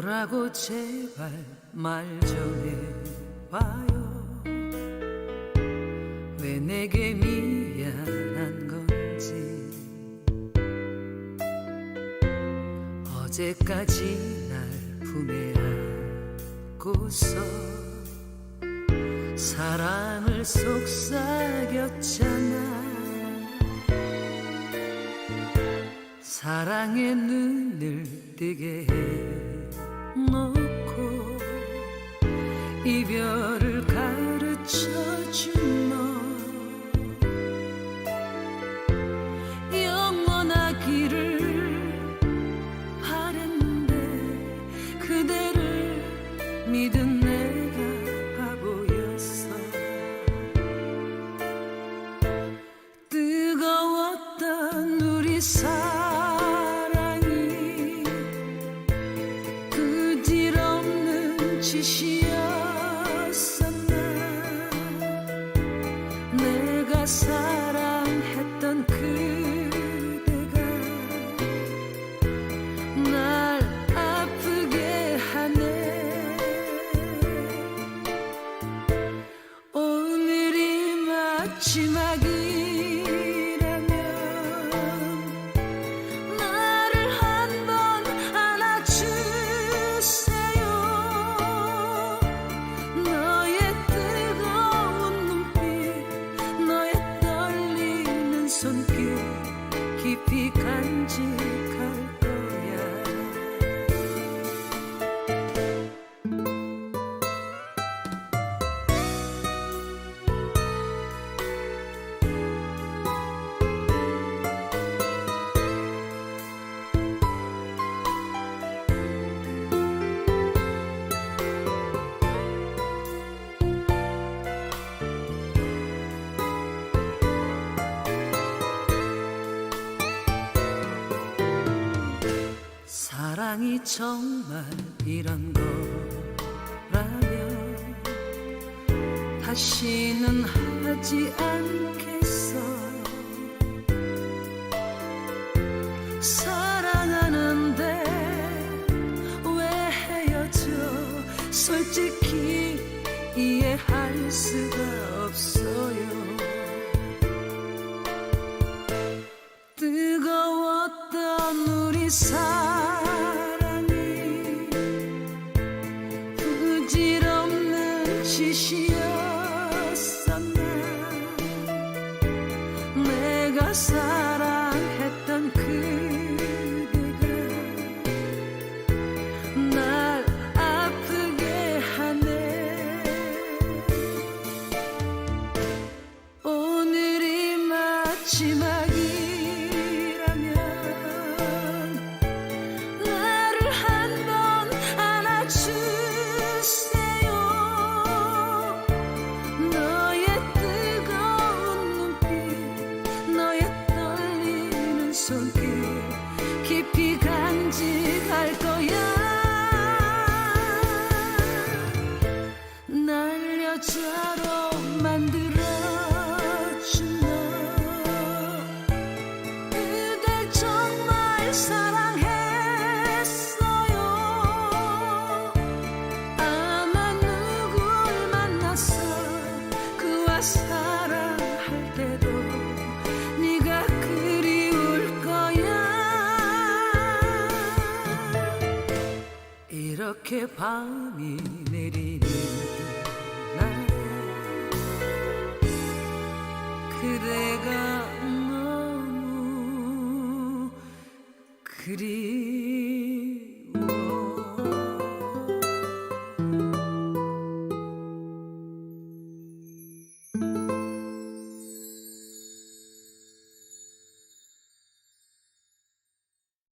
나고 제발 말좀 해봐요. 왜 내게 미안한 건지. 어제까지 날 품에 안고서 사랑을 속삭였잖아. 사랑의 눈을 뜨게 해 놓고 이별을 가르쳐준 너. 영원하기를 바랬는데 그대를 믿은 내가 바보였어. 뜨거웠던 우리 사랑이 짓이었었나? 내가 사랑했던 그대가 날 아프게 하네. 오늘이 마지 사랑이 정말 이런 거라면 다시는 하지 않겠어. 사랑하는데 왜 헤어져? 솔직히 이해할 수가 없어요. 뜨거웠던 우리 사랑 짓이었었나 내가 사 이렇게 밤이 내리는 날. 그대가 너무 그리